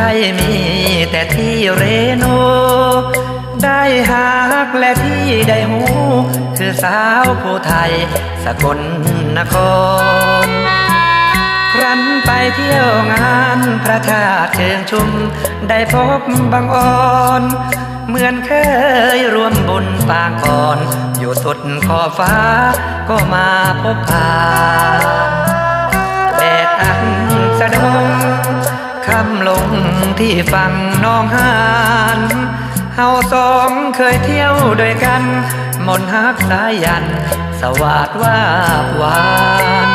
ช่มีแต่ที่เรโน ได้หักและที่ได้หู คือสาวผู้ไทยสกลนคร ครั้นไปเที่ยวงานพระธาตุเชิงชุม ได้พบบางอ่อนเหมือนเคยร่วมบุญปางก่อน อยู่สุดขอฟ้าก็มาพบพาแดดอันสะดง คำลงที่ฝั่งน้องหานเฮาสองเคยเที่ยวด้วยกัน มนต์ฮักสายยัน สวัสดว่าหวาน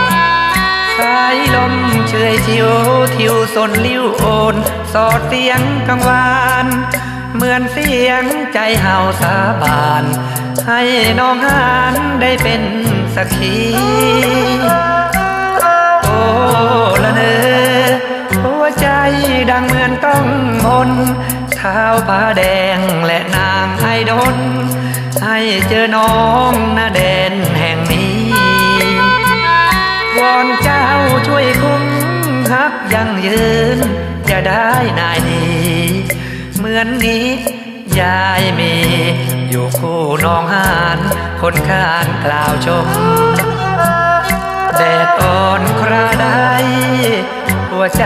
สายลมเชยชิวทิวสนลิ้วโอน สอดเสียงกังวาน เหมือนเสียงใจเฮาสาบาน ให้น้องหานได้เป็นสักขี ดน ให้เจอน้องนาแดนแห่งนี้ วอนเจ้าช่วยคุ้มฮักยังยืน จะได้นายดี เหมือนนี้ยายมี อยู่คู่น้องหานคนข้านกล่าวชมแดดอ่อนคราใดหัวใจ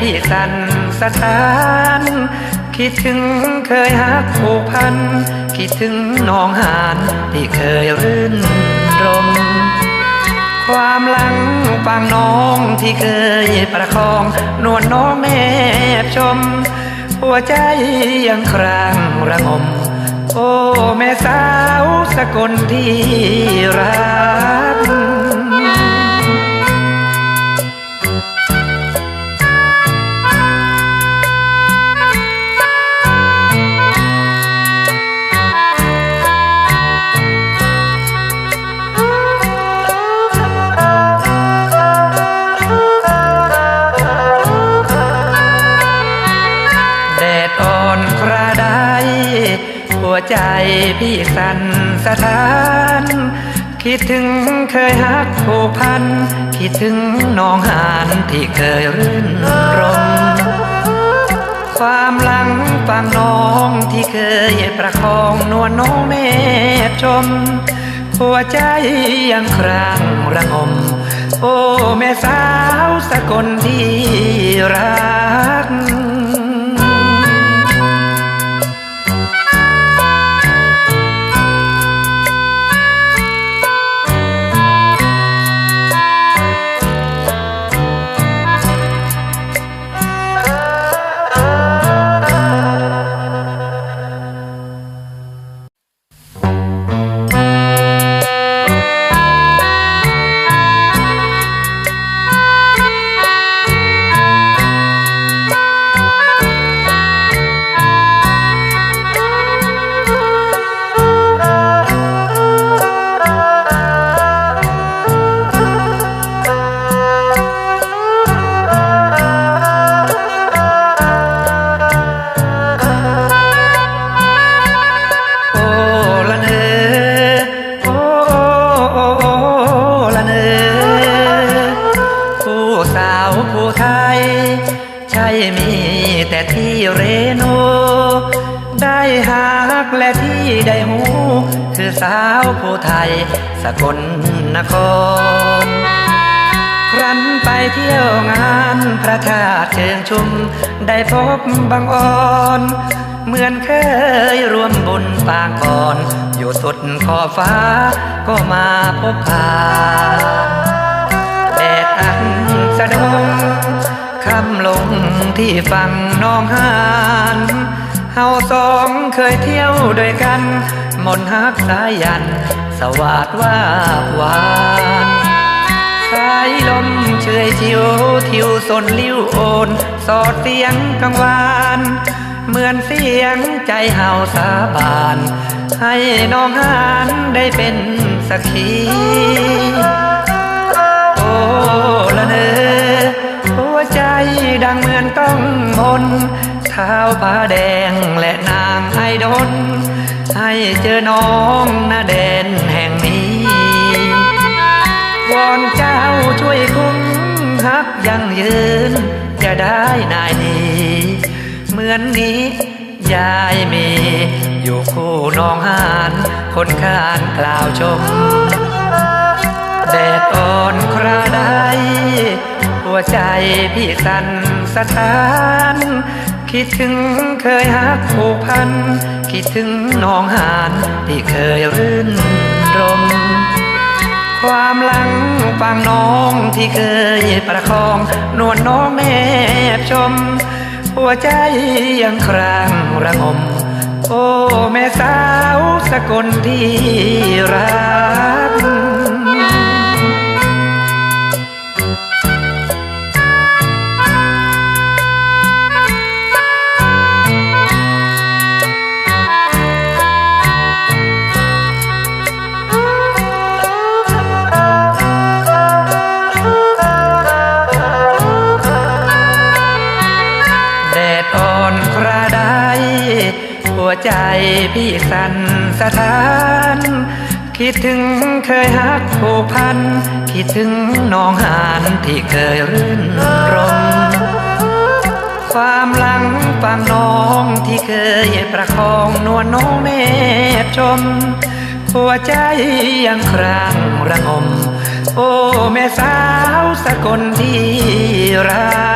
พี่สั่นสะท้าน คิดถึงเคยหักผูกพัน คิดถึงน้องหานที่เคยรื่นรม ความหลังฟังน้องที่เคยประคอง นวลน้องแนบชม หัวใจยังครางระงม โอ้ แม่สาวสกลที่รัก วใจพี่สั่นสะท้าน คิดถึงเคยหักผูกพัน คิดถึงน้องหานที่เคยรื่นรม ความหลังฟังน้องที่เคยประคองนวลน้องแนบชม หัวใจยังครางระงม โอ้ แม่สาวสกลที่รัก กและที่ได้หู คือสาวผู้ไทย สกลนคร ครั้นไปเที่ยวงานพระธาตุเชิงชุม ได้พบบางอ่อนเหมือนเคยร่วมบุญปางก่อน อยู่สุดขอบฟ้า ก็มาพบพาแดดอันสะดงคำลงที่ฝั่งน้องหาน เฮาสองเคยเที่ยวด้วยกัน มนฮักสายัน สวัสดว่าบหวานสายลมเชยชิวทิวสนลิ้วโอน สอดเสียงกังวาน เหมือนเสียงใจเฮาสาบาน ให้น้องหานได้เป็นสักขีโอ้ละเนอหัวใจดังเหมือนต้องมน เท้าผ้าแดงและนางไอดน ให้เจอน้องนาแดนแห่งนี้ วอนเจ้าช่วยคุ้มฮักยังยืน จะได้นายดี เหมือนนี้ยายมี อยู่คู่น้องหานคนข้านกล่าวชม แดดอ่อนคราใดหัวใจพี่สั่นสะท้าน คิดถึงเคยหักผูกพัน คิดถึงน้องหานที่เคยรื่นรม ความหลังฟังน้องที่เคยประคอง นวลน้องแนบชม หัวใจยังครางระงม โอ้แม่สาวสกลที่รัก ใจพี่สั่นสะท้าน คิดถึงเคยหักผูกพัน คิดถึงน้องหานที่เคยรื่นรม ความหลังฟังน้องที่เคยประคองนวลน้องแนบชม หัวใจยังครางระงม โอ้ แม่สาวสกลที่รัก